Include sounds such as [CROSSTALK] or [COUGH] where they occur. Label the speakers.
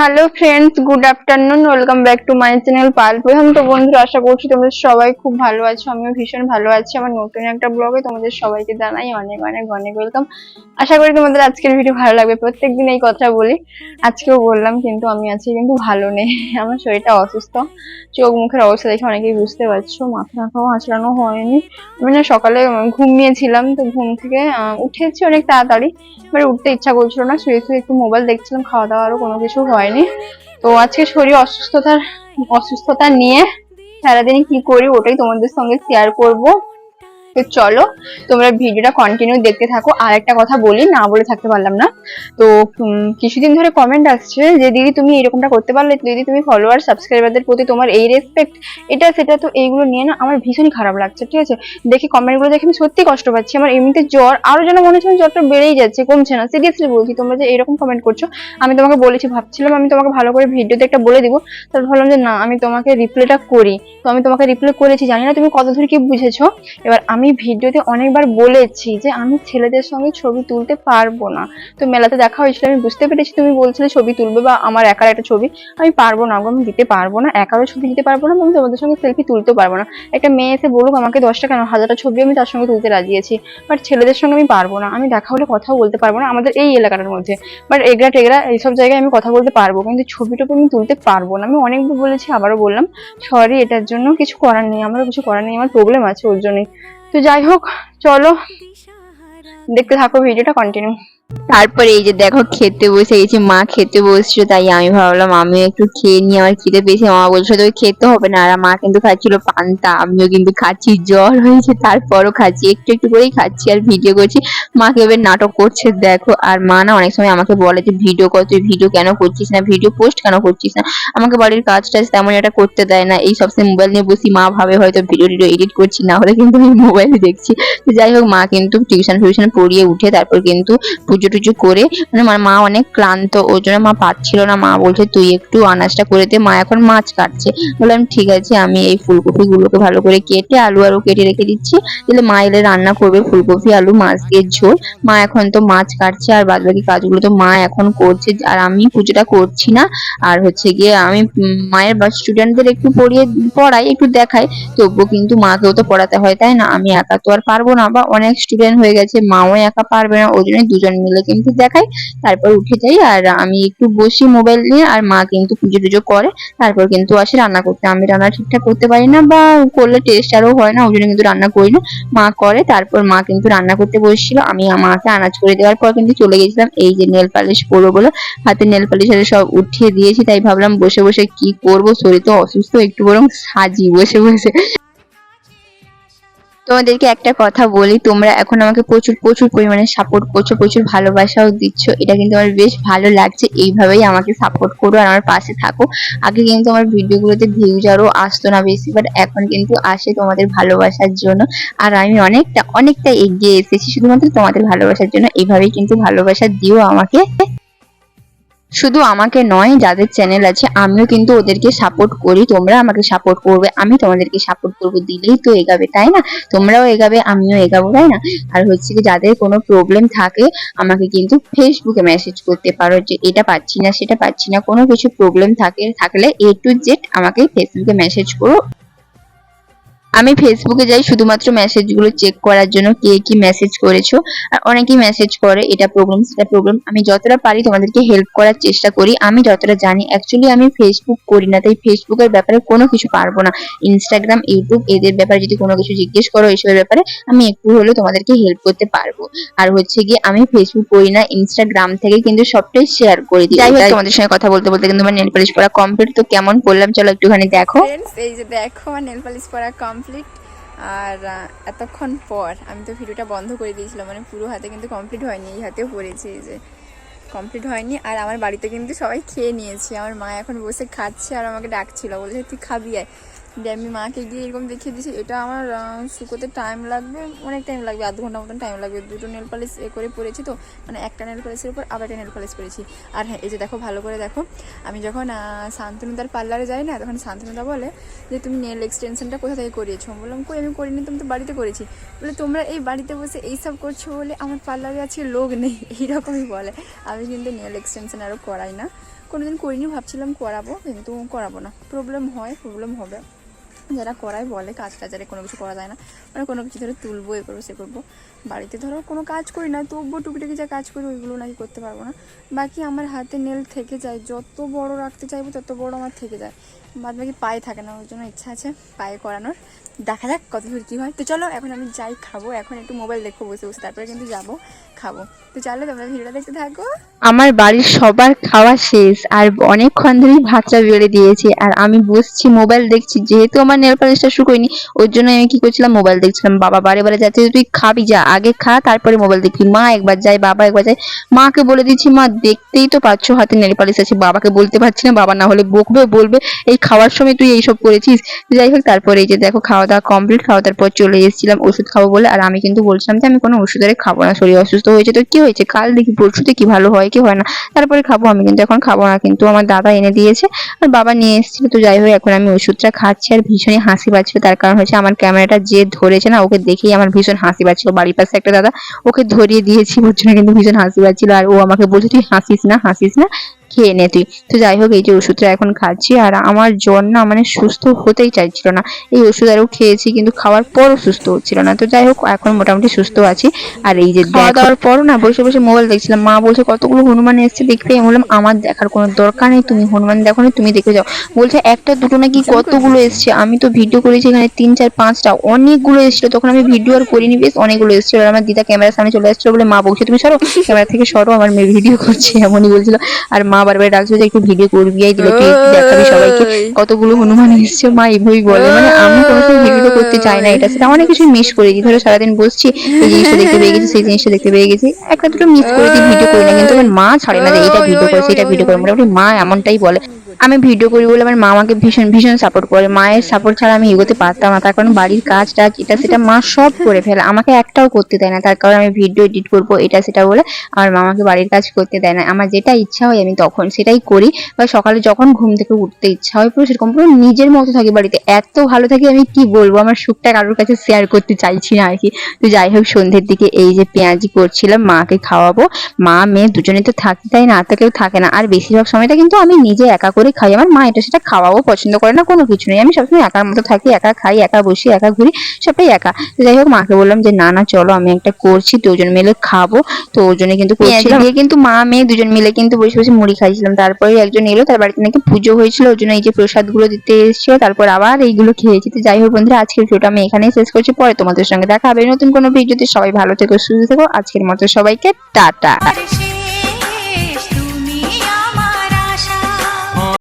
Speaker 1: Hello friends good afternoon welcome back to my channel পাল প্রথম তো বন্ধুরা আশা করছি তোমরা সবাই খুব ভালো আছো, আমিও ভীষণ ভালো আছি। আমার নতুন একটা ব্লগে তোমাদের সবাইকে জানাই অনেক অনেক অনেক ওয়েলকাম আশা করি তোমাদের আজকের ভিডিও ভালো লাগবে প্রত্যেক দিন এই কথা বলি। আজকেও বললাম কিন্তু আমি আজকে কিন্তু ভালো নেই, আমার শরীরটা অসুস্থ। চোখ মুখের অবস্থা দেখে অনেকেই বুঝতে পারছ, মাথা মাথাও আঁচড়ানো হয়নি। আমি না সকালে ঘুমিয়েছিলাম তো ঘুম থেকে উঠেছি অনেক তাড়াতাড়ি। এবার উঠতে ইচ্ছা করছিল না, শুয়ে শুয়ে একটু মোবাইল দেখছিলাম, খাওয়া দাওয়া আরও কোনো কিছু হয়নি। তো আজকে শরীর অসুস্থতার অসুস্থতা নিয়ে সারাদিন কি করি ওটাই তোমাদের সঙ্গে শেয়ার করব। তো চলো, তোমরা ভিডিওটা কন্টিনিউ দেখতে থাকো। আর একটা কথা বলি, না বলে থাকতে পারলাম না। তো কিছুদিন ধরে কমেন্ট আসছে যে, দিদি, তুমি এরকমটা করতে পারলে? দিদি, তুমি ফলোয়ার সাবস্ক্রাইবারদের প্রতি তোমার এই রেসপেক্ট এটা, সেটা তো এইগুলো নিয়ে না আমার ভীষণই খারাপ লাগছে, ঠিক আছে? দেখি কমেন্টগুলো দেখে আমি সত্যি কষ্ট পাচ্ছি। আমার এমনিতে জ্বর আরও যেন মনে হচ্ছে জ্বরটা বেড়েই যাচ্ছে, কমছে না। সিরিয়াসলি বলছি, তোমরা যে এরকম কমেন্ট করছ, আমি তোমাকে বলেছি, ভাবছিলাম আমি তোমাকে ভালো করে ভিডিওতে একটা বলে দিব। তারপর ভাবলাম যে, না, আমি তোমাকে রিপ্লাইটা করি। তো আমি তোমাকে রিপ্লাই করেছি, জানি না তুমি কত দূর কি বুঝেছ। এবার আমি ভিডিওতে অনেকবার বলেছি যে আমি ছেলেদের সঙ্গে ছবি তুলতে পারব না। তো মেলাতে দেখা হয়েছিল, আমি বুঝতে পেরেছি তুমি বলছিলে ছবি তুলবে বা আমার একার একটা ছবি। আমি পারব না আমি দিতে পারব না, একারও ছবি দিতে পারব না এবং তোমাদের সঙ্গে সেলফি তুলতেও পারব না। একটা মেয়ে এসে বলুক আমাকে দশটা কেন, হাজারটা ছবি আমি তার সঙ্গে তুলতে রাজি আছি। বাট ছেলেদের সঙ্গে আমি পারব না, আমি দেখা হলে কথাও বলতে পারব না আমাদের এই এলাকাটার মধ্যে। বাট এগরা টেগরা এইসব জায়গায় আমি কথা বলতে পারব, কিন্তু ছবি টবি আমি তুলতে পারব না। আমি অনেকবার বলেছি, আবারও বললাম সরি এটার জন্য কিছু করার নেই, আমারও কিছু করার নেই, আমার প্রবলেম আছে ওর জন্যই। তো যাই হোক চলো দেখতে থাকো ভিডিওটা কন্টিনিউ
Speaker 2: তারপরে এই যে দেখো খেতে বসে গেছি, মা খেতে বসছিল, তাই আমি ভাবলাম আমিও একটু খেয়ে নিই, আমার খিদে পেয়েছে, মা বলছিল তোকে খেতে হবে না, আর মা কিন্তু খাচ্ছিল পান্তা, আমিও কিন্তু খাচ্ছি, জ্বর হয়েছে, তারপরও খাচ্ছি, একটু একটু করেই খাচ্ছি আর ভিডিও করছি মাকে এবার নাটক করছে দেখো, আর মা না অনেক সময় আমাকে বলে যে ভিডিও কর, তুই ভিডিও কেন করছিস না ভিডিও পোস্ট কেন করছিস না, আমাকে বাড়ির কাজ টাজ তেমন একটা করতে দেয় না, এই সবসময় মোবাইল নিয়ে বসি, মা ভাবে হয়তো ভিডিও টিডিও এডিট করছি, না হলে কিন্তু আমি মোবাইল দেখছি যাই হোক, মা কিন্তু টিউশন ফিউশন পড়িয়ে উঠে, তারপর কিন্তু পুজো টুজো করে মানে আমার মা অনেক ক্লান্ত ওই জন্য মা পাচ্ছিল না। মা বলছে, তুই একটু আনাজটা করে দে। মা এখন মাছ কাটছে। বললাম, ঠিক আছে, আমি এই ফুলকপি গুলোকে ভালো করে কেটে আলু আলু কেটে রেখে দিচ্ছি। তাহলে মা এলে রান্না করবে ফুলকপি, আলু, মাছ দিয়ে ঝোল। মা এখন তো মাছ কাটছে, আর বাদ বাকি কাজগুলো তো মা এখন করছে। আর আমি পুজোটা করছি না। আর হচ্ছে গিয়ে আমি মায়ের বা স্টুডেন্টদের একটু পড়িয়ে, পড়াই, একটু দেখাই। তবুও কিন্তু মাকেও তো পড়াতে হয়, তাই না? আমি একা তো আর পারব না। বা অনেক স্টুডেন্ট হয়ে গেছে, মাও একা পারবে না। ওই জন্য দুজন মিলে কিন্তু দেখাই, তারপর উঠে যাই আর আমি একটু বসি মোবাইল নিয়ে আর মা কিন্তু পুজো টুজো করে, তারপর কিন্তু আসে রান্না করতে। আমি রান্না ঠিকঠাক করতে পারি না বা করলে টেস্ট আরও হয় না, ওই জন্য কিন্তু রান্না করি না। মা করে, তারপর মা কিন্তু রান্না করতে বসছিল। আমি মাকে আনাজ করে দেওয়ার পর কিন্তু চলে গেছিলাম। এই যে নেল পালিশ পরবো বলে হাতে নেল পালিশ সব উঠিয়ে দিয়েছি, তাই ভাবলাম বসে বসে কি করব? শরীর তো অসুস্থ, একটু বরং সাজি বসে বসে। তোমাদেরকে একটা কথা বলি, তোমরা এখন আমাকে প্রচুর প্রচুর পরিমাণে সাপোর্ট করছ, প্রচুর ভালোবাসাও দিচ্ছ। এটা কিন্তু আমার বেশ ভালো লাগছে, এইভাবেই আমাকে সাপোর্ট করো আর আমার পাশে থাকো। আগে কিন্তু আমার ভিডিওগুলোতে ভিউজ আরও আসতো না বেশি বাট এখন কিন্তু আসে তোমাদের ভালোবাসার জন্য। আর আমি অনেকটা অনেকটা এগিয়ে এসেছি, শুধুমাত্র তোমাদের ভালোবাসার জন্য। এইভাবেই কিন্তু ভালোবাসা দিও আমাকে। শুধু আমাকে নয়, যাদের চ্যানেল আছে, আমিও কিন্তু ওদেরকে সাপোর্ট করি। তোমরা আমাকে সাপোর্ট করবে, আমি তোমাদেরকে সাপোর্ট করব। দিলেই তো এগাবে, তাই না? তোমরাও এগাবে, আমিও এগাবো, তাই না? আর হচ্ছে কি, যাদের কোনো প্রবলেম থাকে, আমাকে কিন্তু ফেসবুকে মেসেজ করতে পারো যে, এটা পাচ্ছি না, সেটা পাচ্ছি না। কোনো কিছু প্রবলেম থাকে, থাকলে এ টু জেড আমাকে ফেসবুকে মেসেজ করো। আমি ফেসবুকে যাই শুধুমাত্র মেসেজগুলো চেক করার জন্য কে কি মেসেজ করেছ। আর অনেকেই মেসেজ করে এটা প্রবলেম সেটা প্রবলেম আমি যতটা পারি তোমাদেরকে হেল্প করার চেষ্টা করি। আমি যতটা জানি অ্যাকচুয়ালি আমি ফেসবুক করি না তাই ফেসবুকের ব্যাপারে কোনো কিছু পারব না। ইনস্টাগ্রাম ইউটিউব এদের ব্যাপারে যদি কোনো কিছু জিজ্ঞেস করো এইসবের ব্যাপারে আমি একটু হলেও তোমাদেরকে হেল্প করতে পারব। আর হচ্ছে গিয়ে আমি ফেসবুক করি না ইনস্টাগ্রাম থেকে কিন্তু সবটাই শেয়ার করে দিই। যাই হোক তোমাদের সঙ্গে কথা বলতে বলতে কিন্তু আমার নেল পালিশ পড়া কমপ্লিট তো কেমন করলাম চলো একটুখানি দেখো।
Speaker 3: এই যে দেখো আমার নেল পালিশ পরা কমপ্লিট আর এতক্ষণ পর আমি তো ভিডিওটা বন্ধ করে দিয়েছিলাম মানে পুরো হাতে কিন্তু কমপ্লিট হয়নি, এই হাতেও পড়েছি যে। কমপ্লিট হয়নি, আর আমার বাড়িতে কিন্তু সবাই খেয়ে নিয়েছে। আমার মা এখন বসে খাচ্ছে আর আমাকে ডাকছিল, বলছে, তুই খাবি আয়। দিয়ে আমি মাকে গিয়ে এরকম দেখিয়ে দিয়েছি, এটা আমার শুকোতে টাইম লাগবে, অনেক টাইম লাগবে, আধ ঘণ্টা মতন টাইম লাগবে। দুটো নেল পালিশ এ করে পরেছি তো মানে একটা নেল পালিশের উপর আবার একটা নেল পালিশ করেছি আর হ্যাঁ এই যে দেখো, ভালো করে দেখো, আমি যখন শান্তনুদার পার্লারে যাই না, তখন শান্তনুদা বলে যে, তুমি নেল এক্সটেনশনটা কোথা থেকে করিয়েছো? বললাম, কই, আমি করিনি, তুমি তো বাড়িতে করেছি। বলে, তোমরা এই বাড়িতে বসে এইসব করছ বলে আমার পার্লারে আজকে লোক নেই। [LAUGHS] এইরকমই বলে। আমি কিন্তু নেল এক্সটেনশন আরও করাই না। কোনোদিন করিনি, ভাবছিলাম করাবো, কিন্তু করাবো না। প্রবলেম হয় প্রবলেম হবে। যারা করায় বলে, কাজ টাজারে কোনো কিছু করা যায় না। মানে কোনো কিছু ধরো তুলবো, এ করব, সে করব। বাড়িতে ধরো কোনো কাজ করি না, তবুও টুকিটাকি যা কাজ করি ওইগুলো নাকি করতে পারব না। বাকি আমার হাতে নেল থেকে যায়, যত বড় রাখতে চাইব তত বড় আমার থেকে যায়। বাদ বাকি পায়ে থাকে না ওই জন্য ইচ্ছা আছে পায়ে করানোর। দেখা যাক কত দূর কী হয়। তো চলো, এখন আমি যাই খাব। এখন একটু মোবাইল দেখব, বসে বসে। তারপরে কিন্তু যাব, খাব। তো চলো, তোমরা ভিডিওটা দেখতে থাকো।
Speaker 2: আমার বাড়ির সবার খাওয়া শেষ, আর অনেকক্ষণ ধরেই ভাতটা বেড়ে দিয়েছে, আর আমি বসছি মোবাইল দেখছি। যেহেতু আমার নেল পালিশটা শুকোয়নি, ওর জন্য আমি কি করছিলাম মোবাইল দেখছিলাম। বাবা বারে বারে যাচ্ছে, তুই খাবি, যা, আগে খা, তারপরে মোবাইল দেখবি। মা একবার যায়, বাবা একবার যায়। মাকে বলে দিচ্ছি, মা, দেখতেই তো পাচ্ছ, হাতে নেল পালিশ আছে। বাবাকে বলতে পারছি না, বাবা না হলে বকবে, বলবে, এই খাওয়ার সময় তুই এইসব করেছিস? যাই হোক, তারপরে এই যে দেখো, খাওয়া দাওয়া কমপ্লিট খাওয়া দাওয়ার পর চলে এসেছিলাম ওষুধ খাব বলে, আর আমি কিন্তু বলছিলাম যে, আমি কোনো ওষুধ আরে খাব না, শরীর অসুস্থ হয়েছে তো কি হয়েছে? কাল দেখি পরশুতে কি ভালো হয়, কি হয় না? তারপরে খাব, আমি কিন্তু এখন খাব না, কিন্তু আমার দাদা এনে দিয়েছে, আর বাবা নিয়ে এসেছিল। তো যাই হোক, এখন আমি ওষুধটা খাচ্ছি আর ভীষণই হাসি পাচ্ছিল। তার কারণ হচ্ছে আমার ক্যামেরাটা যে ধরেছে না, ওকে দেখেই আমার ভীষণ হাসি পাচ্ছিল। বাড়ির পাশে একটা দাদা ওকে ধরিয়ে দিয়েছি ওর জন্য কিন্তু ভীষণ হাসি পাচ্ছিল। আর ও আমাকে বলছে, তুই হাসিস না হাসিস না। খেয়ে নে তুই। তো যাই হোক এই যে ওষুধটা এখন খাচ্ছি আর আমার জ্বর না মানে সুস্থ হতেই চাইছিল না। এই ওষুধ আরও খেয়েছি কিন্তু খাওয়ার পরও সুস্থ হচ্ছিল না। তো যাই হোক এখন মোটামুটি সুস্থ আছি। আর এই যে খাওয়া দাওয়ার পরও না বসে বসে মোবাইল দেখছিলাম। মা বলছে কতগুলো হনুমান এসছে দেখবে আমি বললাম আমার দেখার কোনো দরকার নেই তুমি হনুমান দেখো না তুমি দেখে যাও। বলছে একটা দুটো নাকি কতগুলো এসছে? আমি তো ভিডিও করেছি এখানে তিন চার পাঁচটা। অনেকগুলো এসেছিল। তখন আমি ভিডিও আর করিনি বেশ অনেকগুলো এসেছিল। আর আমার দিদা ক্যামেরার সামনে চলে আসছিল বলে মা বলছে তুমি সরো? [LAUGHS] ক্যামেরা থেকে সরো আমার মেয়ে ভিডিও করছে এমনই বলছিল। আর মা বারবার ডাকছে যে একটু ভিডিও করবি এই দিলে তুই দেখাবি সবাইকে। কতগুলো হনুমান এসছে মা এইভাবেই বলে। মানে আমি কোনো সময় ভিডিও করতে চাই না এটা সেটা অনেক কিছু মিস করে দিই ধরো সারাদিন বসছি এই জিনিসটা দেখতে পেয়ে গেছি সেই জিনিসটা দেখতে পেয়ে গেছি। একটা দুটো মিস করে দিই ভিডিও করি না কিন্তু আমার মা ছাড়ে না যে এটা ভিডিও করে এটা ভিডিও করে। মোটামুটি মা এমনটাই বলে। আমি ভিডিও করি বলে আমার মা আমাকে ভীষণ ভীষণ সাপোর্ট করে। মায়ের সাপোর্ট ছাড়া আমি এগোতে পারতাম না। তার কারণ বাড়ির কাজ টাজ, এটা সেটা মা সব করে ফেলে। আমাকে একটাও করতে দেয় না। তার কারণ আমি ভিডিও এডিট করব, এটা সেটা বলে আমার মামাকে বাড়ির কাজ করতে দেয় না। আমার যেটা ইচ্ছা হয় আমি তখন সেটাই করি। বা সকালে যখন ঘুম থেকে উঠতে ইচ্ছা হয় পুরো সেরকম, পুরো নিজের মতো থাকি বাড়িতে। এত ভালো থাকি আমি কি বলব? আমার সুখটা কারোর কাছে শেয়ার করতে চাইছি না আর কি তো যাই হোক, সন্ধ্যের দিকে এই যে পেঁয়াজি করছিলাম, মাকে খাওয়াবো। মা, মেয়ে দুজনে তো থাকি, তাই না? তো কেউ থাকে না। আর বেশিরভাগ সময়টা কিন্তু আমি নিজে একা করে খাই। আমার মা এটা সেটা খাওয়াও পছন্দ করে না কোনো কিছু নেই। আমি সবসময় একার মতো থাকি একা খাই একা বসি একা ঘুরি সবটাই একা। তো যাই হোক মাকে বললাম যে না না চলো আমি একটা করছি তো দুজন মিলে খাব। তো ওর জন্য কিন্তু করছিলাম। দিয়ে কিন্তু মা মেয়ে দুজন মিলে কিন্তু বসে বসে মুড়ি খাইছিলাম। তারপরে একজন এলো তার বাড়িতে নাকি পুজো হয়েছিল ওর জন্য এই যে প্রসাদগুলো দিতে এসেছিল তারপর আবার এইগুলো খেয়েছি। তো যাই হোক বন্ধুরা আজকের ভিডিওটা আমি এখানেই শেষ করছি। পরে তোমাদের সঙ্গে দেখা হবে নতুন কোনো ভিডিওতে সবাই ভালো থেকো সুস্থ থেকো। আজকের মতো সবাইকে টাটা।